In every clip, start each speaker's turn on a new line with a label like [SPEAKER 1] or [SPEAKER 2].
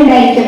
[SPEAKER 1] ഉണ്ടായിരിക്കും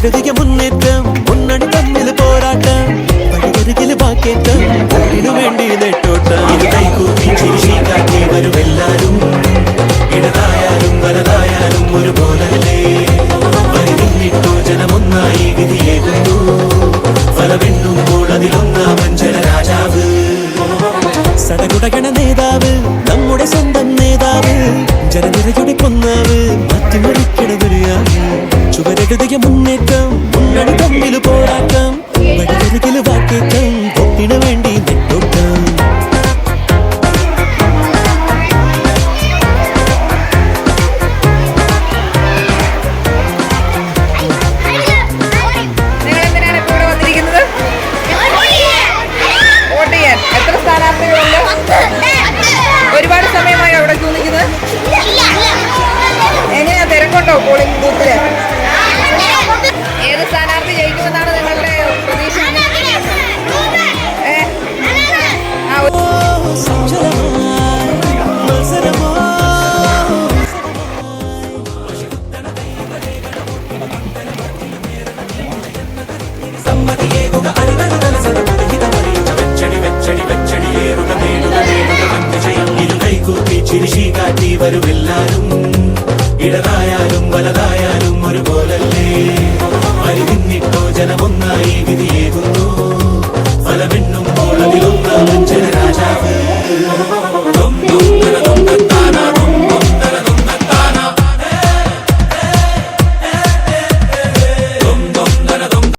[SPEAKER 2] ചുവരെഴുതിയ മുന്നേറ്റം മുന്നണി തമ്മിൽ പോരാട്ടം വഴിയരികിൽ ബാക്കേറ്റം ഓടിനു വേണ്ടി നെട്ടോട്ടം. കൈകൂപ്പി ചിരിശി കാട്ടി വരുമെല്ലാരും ഇടതായാലും വലതായാലും ഒരുപോലല്ലേ? വരി നിന്നിട്ടോ ജനമൊന്നായി വിധിയേകുന്നു. ഫലമെണ്ണുമ്പോൾ അതിലൊന്നാമൻ ജനരാജാവ് സടകുടകണ നേതാവ് നമ്മുടെ സ്വന്തം നേതാവ്. ജനനിരയുടെ ചുവരെഴുതിയ മുന്നേറ്റം മുന്നണി തമ്മിൽ പോരാട്ടം വഴിയരികിൽ വാക്കേറ്റം പൊട്ടിനു വേണ്ടി നെട്ടോട്ടം.
[SPEAKER 3] ഒരുപാട് സമയമായി അവിടെ ക്യൂ നിൽക്കുന്നത്. എങ്ങനെയാ തിരക്കുണ്ടോ പോളിംഗ്
[SPEAKER 2] ബൂത്തിൽ ചിരിശി കാറ്റി വരുമെല്ലാരും. ഇടതായാലും വലതായാലും ഒരുപോലല്ലേ? അരിവിന്നിട്ടോ ജനമൊന്നായി വിധിയേകുന്നു. ഫലമെണ്ണുമ്പോൾ അതിലൊന്നാമൻ